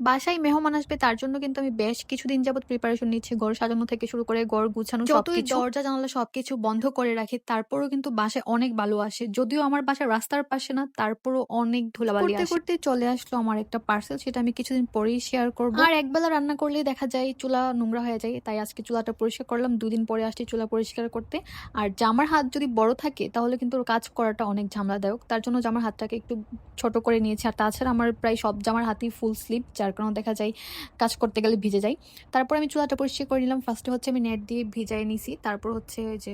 বাসায় মেহমান আসবে তার জন্য কিন্তু আমি বেশ কিছুদিন যাবত প্রিপারেশন নিচ্ছি। ঘর সাজানো থেকে শুরু করে ঘর গুছানো যতই দরজা জানালা সবকিছু বন্ধ করে রাখি তারপরও কিন্তু বাসায় অনেক বালু আসে। যদিও আমার বাসা রাস্তার পাশে না তারপরও অনেক ধুলাবালি করতে করতে চলে আসলো আমার একটা পার্সেল সেটা আমি কিছুদিন পরেই শেয়ার করব। আর একবেলা রান্না করলে দেখা যায় চুলা নোংরা হয়ে যায় তাই আজকে চুলাটা পরিষ্কার করলাম দুদিন পরে আসছি চুলা পরিষ্কার করতে। আর জামার হাত যদি বড় থাকে তাহলে কিন্তু ওর কাজ করাটা অনেক ঝামেলাদায়ক। তার জন্য জামার হাতটাকে একটু ছোট করে নিয়েছি আর তাছাড়া আমার প্রায় সব জামার হাতই ফুল স্লিপ যার কারণে দেখা যায়, কাজ করতে গেলে ভিজে যায়। তারপর আমি চুলাটা পরিষ্কার করে নিলাম। ফার্স্টে হচ্ছে আমি নেট দিয়ে ভিজাই নিছি। তারপর হচ্ছে যে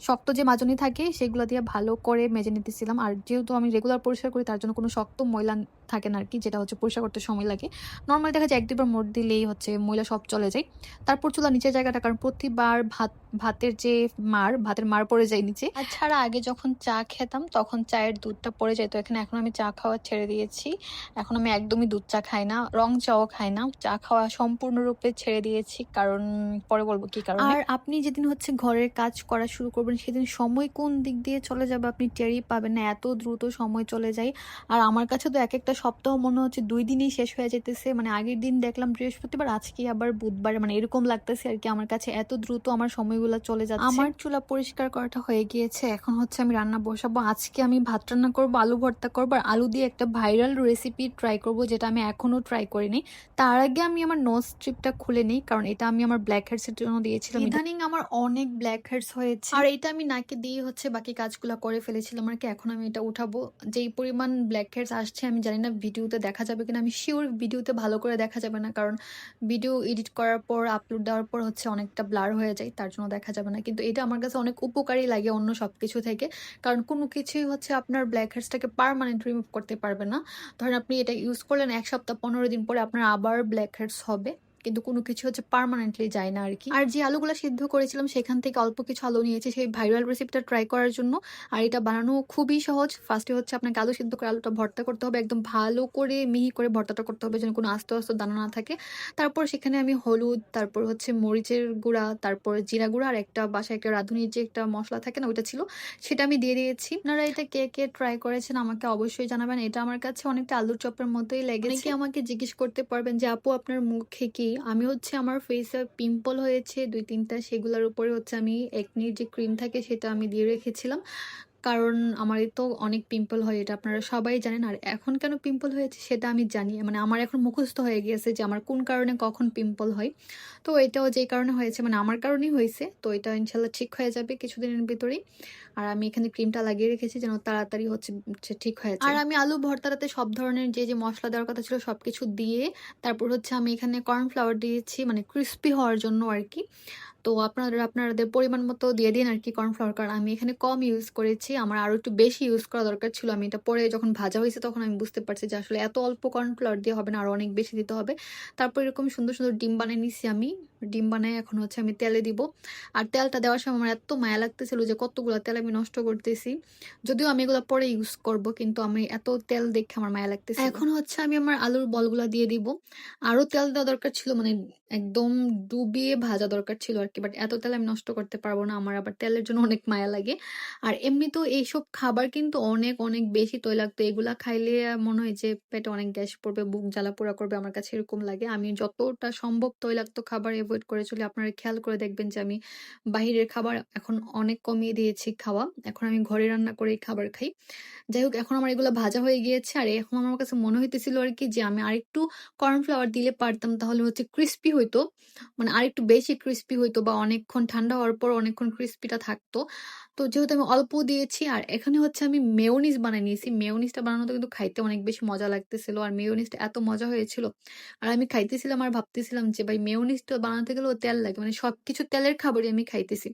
শক্ত যে মাজনি থাকে সেগুলো দিয়ে ভালো করে মেজে নিতেছিলাম। আর যেহেতু আমি রেগুলার পরিষ্কার করি তার জন্য কোনো শক্ত ময়লা থাকে না আর কি যেটা হচ্ছে পরিষ্কার করতে সময় লাগে। নর্মালি দেখা যায় এক দুবার মোট দিলেই হচ্ছে ময়লা সব চলে যায়। তারপর চুলা নিচের জায়গাটা কারণ প্রতিবার ভাত ভাতের যে মার ভাতের মার পড়ে যায় নিচে। আর ছাড়া আগে যখন চা খেতাম তখন চায়ের দুধটা পড়ে যেত। এখানে এখন আমি চা খাওয়া ছেড়ে দিয়েছি। এখন আমি একদমই দুধ চা খাই না রং চাও খাই না। চা খাওয়া সম্পূর্ণরূপে ছেড়ে দিয়েছি কারণ পরে বলব কি কারণ? আর আপনি যেদিন হচ্ছে ঘরের কাজ করা শুরু করবেন সেদিন সময় কোন দিক দিয়ে চলে যাবে আপনি টেরই পাবেন না এত দ্রুত সময় চলে যায়। আর আমার কাছে তো এক একটা সপ্তাহ মনে হচ্ছে দুই দিনই শেষ হয়ে যেতেছে মানে আগের দিন দেখলাম বৃহস্পতিবার আজকে আবার বুধবার মানে এরকম লাগতেছে আর কি আমার কাছে এত দ্রুত আমার সময়গুলো চলে যাচ্ছে। আমার চুলা পরিষ্কার করাটা হয়ে গিয়েছে এখন হচ্ছে আমি রান্না বসাবো আজকে আমি ভাত রান্না করব আলু ভর্তা করব আর আলু দিয়ে একটা ভাইরাল রেসিপি ট্রাই করব যেটা আমি এখনও ট্রাই করিনি। তার আগে আমি আমার নোজ স্ট্রিপটা খুলে নিই কারণ এটা আমি আমার ব্ল্যাক হেডস এর জন্য দিয়েছিলাম। ইদানিং আমার অনেক ব্ল্যাক হেডস হয়েছে। আর এটা আমি নাকে দিয়ে হচ্ছে বাকি কাজগুলো করে ফেলেছিলাম আর কি, এখন আমি এটা উঠাবো। যেই পরিমাণ ব্ল্যাক হেডস আসছে, আমি জানি না ভিডিওতে দেখা যাবে কিনা, আমি শিওর ভিডিওতে ভালো করে দেখা যাবে না, কারণ ভিডিও এডিট করার পর আপলোড দেওয়ার পর হচ্ছে অনেকটা ব্লার হয়ে যায়, তার জন্য দেখা যাবে না। কিন্তু এটা আমার কাছে অনেক উপকারী লাগে অন্য সব কিছু থেকে, কারণ কোনো কিছুই হচ্ছে আপনার ব্ল্যাক হেডসটাকে পারমানেন্ট রিমুভ করতে পারবে না। ধরেন আপনি এটা ইউজ করলেন এক সপ্তাহ, পনেরো দিন পরে আপনার আবার ব্ল্যাক হেডস হবে। কিন্তু কোনো কিছু হচ্ছে পার্মানেন্টলি যায় না আর কি আর যে আলুগুলো সিদ্ধ করেছিলাম, সেখান থেকে অল্প কিছু আলু নিয়েছি, সেই ভাইরাল রেসিপিটা ট্রাই করার জন্য। আর এটা বানানো খুবই সহজ। ফার্স্টে হচ্ছে আপনাকে আলু সিদ্ধ করে আলুটা ভর্তা করতে হবে, একদম ভালো করে মিহি করে ভর্তাটা করতে হবে, যেন কোনো আস্তে আস্তে দানা না থাকে। তারপর সেখানে আমি হলুদ, তারপর হচ্ছে মরিচের গুঁড়া, তারপর জিরা গুঁড়া, আর একটা বাসায় একটা রাঁধুনির যে একটা মশলা থাকে না, ওইটা ছিল, সেটা আমি দিয়ে দিয়েছি। আপনারা এটা কে কে ট্রাই করেছেন আমাকে অবশ্যই জানাবেন। এটা আমার কাছে অনেকটা আলুর চপের মতোই লেগেছে। আমাকে জিজ্ঞেস করতে পারবেন যে, আপু, আপনার মুখে কি আমি হচ্ছে আমার ফেসে পিম্পল হয়েছে, দুই তিনটা সেগুলোর উপরে হচ্ছে আমি একনির যে ক্রিম থাকে সেটা আমি দিয়ে রেখেছিলাম। কারণ আমার তো অনেক পিম্পল হয়, এটা আপনারা সবাই জানেন। আর এখন কেন পিম্পল হয়েছে সেটা আমি জানি মানে আমার এখন মুখস্থ হয়ে গিয়েছে যে আমার কোন কারণে কখন পিম্পল হয়। তো এটাও যেই কারণে হয়েছে মানে আমার কারণেই হয়েছে, তো এটা ইনশাল্লাহ ঠিক হয়ে যাবে কিছুদিনের ভিতরেই। আর আমি এখানে ক্রিমটা লাগিয়ে রেখেছি যেন তাড়াতাড়ি হচ্ছে ঠিক হয়ে যায়। আর আমি আলু ভর্তাটাতে সব ধরনের যে যে মশলা দেওয়ার কথা ছিল সব কিছু দিয়ে, তারপর হচ্ছে আমি এখানে কর্নফ্লাওয়ার দিয়েছি মানে ক্রিস্পি হওয়ার জন্য আর কি। তো আপনারা, আপনাদের পরিমাণ মতো দিয়ে দিন আর কি কর্নফ্লাওয়ার কারণ আমি এখানে কম ইউজ করেছি, আমার আরও একটু বেশি ইউজ করা দরকার ছিল। আমি এটা পরে যখন ভাজা হয়েছে তখন আমি বুঝতে পারছি যে আসলে এত অল্প কর্নফ্লাওয়ার দিয়ে হবে না আরও অনেক বেশি দিতে হবে। তারপর এরকম সুন্দর সুন্দর ডিম বানিয়ে নিছি আমি। ডিম বানাই, এখন হচ্ছে আমি তেলে দিব। আর তেলটা দেওয়ার সময় আমার এত মায়া লাগতেছিল যে কতগুলো তেল আমি নষ্ট করতেছি। যদিও আমি এগুলো পরে ইউজ করব, কিন্তু আমি এত তেল দেখে আমার মায়া লাগতেছে এখন হচ্ছে আমি আমার আলুর বলগুলা দিয়ে দিব। আরও তেল দেওয়া দরকার ছিল মানে একদম ডুবিয়ে ভাজা দরকার ছিল আর কি বাট এত তেল আমি নষ্ট করতে পারব না, আমার আবার তেলের জন্য অনেক মায়া লাগে। আর এমনি তো এইসব খাবার কিন্তু অনেক অনেক বেশি তৈলাক্ত, এগুলা খাইলে মনে হয় যে পেটে অনেক গ্যাস পড়বে, বুক জ্বালা পোড়া করবে, আমার কাছে এরকম লাগে। আমি যতটা সম্ভব তৈলাক্ত খাবার অ্যাভয়েড করে চলি আপনারা খেয়াল করে দেখবেন যে আমি বাহিরের খাবার এখন অনেক কমিয়ে দিয়েছি খাওয়া। এখন আমি ঘরে রান্না করেই খাবার খাই। যাই হোক, এখন আমার এগুলো ভাজা হয়ে গিয়েছে। আর এখন আমার কাছে মনে হইতেছিল আর কি যে আমি আরেকটু কর্নফ্লাওয়ার দিলে পারতাম, তাহলে হচ্ছে ক্রিস্পি হইতো। মানে আরেকটু বেশি ক্রিস্পি হইতো বা অনেকক্ষণ ঠান্ডা হওয়ার পর অনেকক্ষণ ক্রিস্পিটা থাকতো। তো যেহেতু আমি অল্প দিয়েছি, আর এখানে হচ্ছে আমি মেয়োনিজ বানিয়ে নিয়েছি। মেয়োনিজটা বানানোতে কিন্তু খাইতে অনেক বেশি মজা লাগতেছিল, আর মেয়োনিজটা এত মজা হয়েছিল। আর আমি খাইতেছিলাম আর ভাবতেছিলাম যে, ভাই, মেয়োনিজটা বানাতে গেলেও তেল লাগে। মানে সব কিছু তেলের খাবারই আমি খাইতেছি।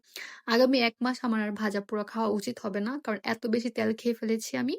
আগামী এক মাস আমার আর ভাজা পোড়া খাওয়া উচিত হবে না, কারণ এত বেশি তেল খেয়ে ফেলেছি আমি।